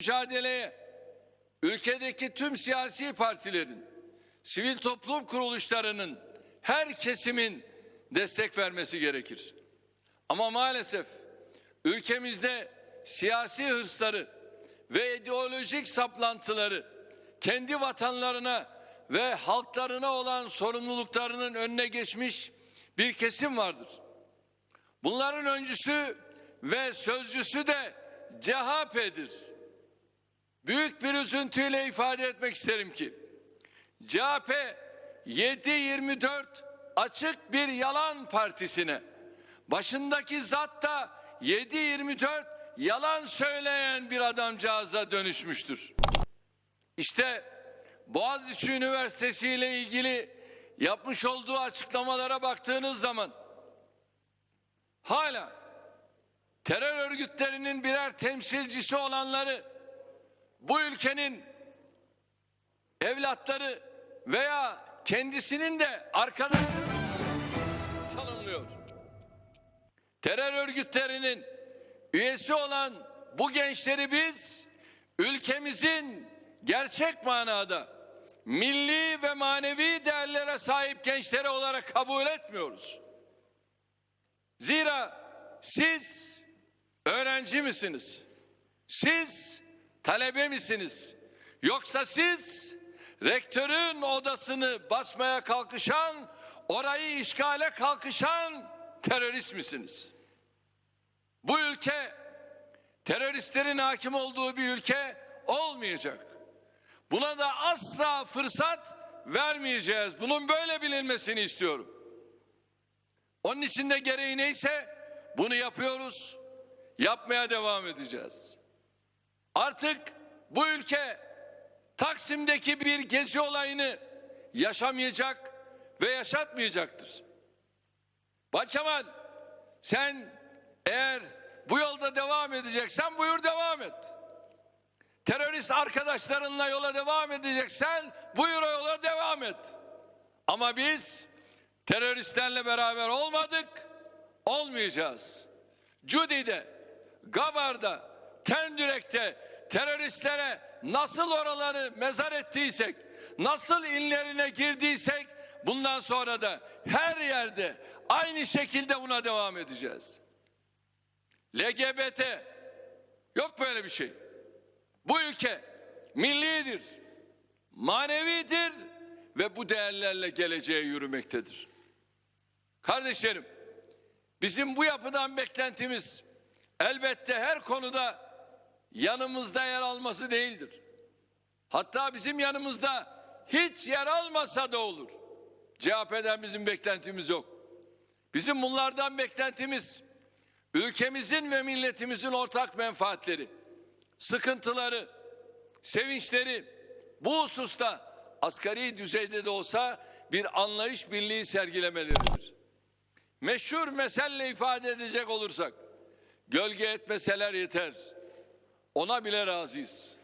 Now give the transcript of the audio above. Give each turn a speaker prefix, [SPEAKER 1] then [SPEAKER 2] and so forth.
[SPEAKER 1] mücadeleye ülkedeki tüm siyasi partilerin, sivil toplum kuruluşlarının, her kesimin destek vermesi gerekir. Ama maalesef ülkemizde siyasi hırsları ve ideolojik saplantıları kendi vatanlarına ve halklarına olan sorumluluklarının önüne geçmiş bir kesim vardır. Bunların öncüsü ve sözcüsü de CHP'dir. Büyük bir üzüntüyle ifade etmek isterim ki CHP 7-24 açık bir yalan partisine başındaki zat da 7-24 yalan söyleyen bir adamcağıza dönüşmüştür. İşte Boğaziçi Üniversitesi ile ilgili yapmış olduğu açıklamalara baktığınız zaman hala terör örgütlerinin birer temsilcisi olanları bu ülkenin evlatları veya kendisinin de arkadaşı tanımlıyor. Terör örgütlerinin üyesi olan bu gençleri biz ülkemizin gerçek manada milli ve manevi değerlere sahip gençleri olarak kabul etmiyoruz. Zira siz öğrenci misiniz? Siz talebe misiniz? Yoksa siz rektörün odasını basmaya kalkışan, orayı işgale kalkışan terörist misiniz? Bu ülke teröristlerin hakim olduğu bir ülke olmayacak. Buna da asla fırsat vermeyeceğiz. Bunun böyle bilinmesini istiyorum. Onun için de gereği neyse bunu yapıyoruz. Yapmaya devam edeceğiz. Artık bu ülke Taksim'deki bir gezi olayını yaşamayacak ve yaşatmayacaktır. Kemal sen eğer bu yolda devam edeceksen buyur devam et. Terörist arkadaşlarınla yola devam edeceksen buyur o yola devam et. Ama biz teröristlerle beraber olmadık, olmayacağız. Cudi'de, Gabar'da, Tendürek'te teröristlere nasıl oraları mezar ettiysek, nasıl inlerine girdiysek bundan sonra da her yerde aynı şekilde buna devam edeceğiz. LGBT yok böyle bir şey. Bu ülke millidir, manevidir ve bu değerlerle geleceğe yürümektedir. Kardeşlerim, bizim bu yapıdan beklentimiz elbette her konuda yanımızda yer alması değildir. Hatta bizim yanımızda hiç yer almasa da olur. CHP'den bizim beklentimiz yok. Bizim bunlardan beklentimiz ülkemizin ve milletimizin ortak menfaatleri, sıkıntıları, sevinçleri bu hususta asgari düzeyde de olsa bir anlayış birliği sergilemeleridir. Meşhur meselle ifade edecek olursak, gölge etmeseler yeter. Ona bile razıyız.